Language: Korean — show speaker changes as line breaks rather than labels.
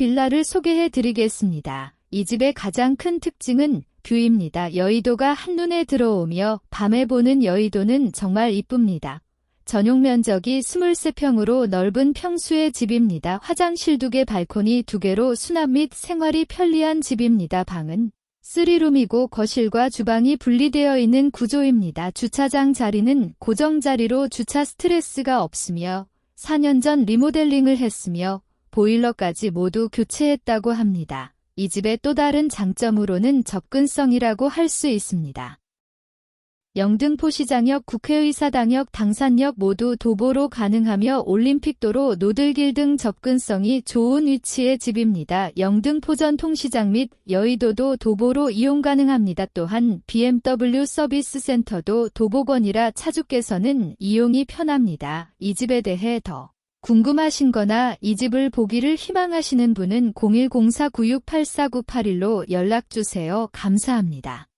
빌라를 소개해 드리겠습니다. 이 집의 가장 큰 특징은 뷰입니다. 여의도가 한눈에 들어오며 밤에 보는 여의도는 정말 이쁩니다. 전용 면적이 23평으로 넓은 평수의 집입니다. 화장실 2개, 발코니 2개로 수납 및 생활이 편리한 집입니다. 방은 3룸이고 거실과 주방이 분리되어 있는 구조입니다. 주차장 자리는 고정 자리로 주차 스트레스가 없으며 4년 전 리모델링을 했으며 보일러까지 모두 교체했다고 합니다. 이 집의 또 다른 장점으로는 접근성이라고 할 수 있습니다. 영등포시장역, 국회의사당역, 당산역 모두 도보로 가능하며 올림픽도로, 노들길 등 접근성이 좋은 위치의 집입니다. 영등포전 통시장 및 여의도도 도보로 이용 가능합니다. 또한 BMW 서비스 센터도 도보권이라 차주께서는 이용이 편합니다. 이 집에 대해 더 궁금하신 거나 이 집을 보기를 희망하시는 분은 010496849881로 연락주세요. 감사합니다.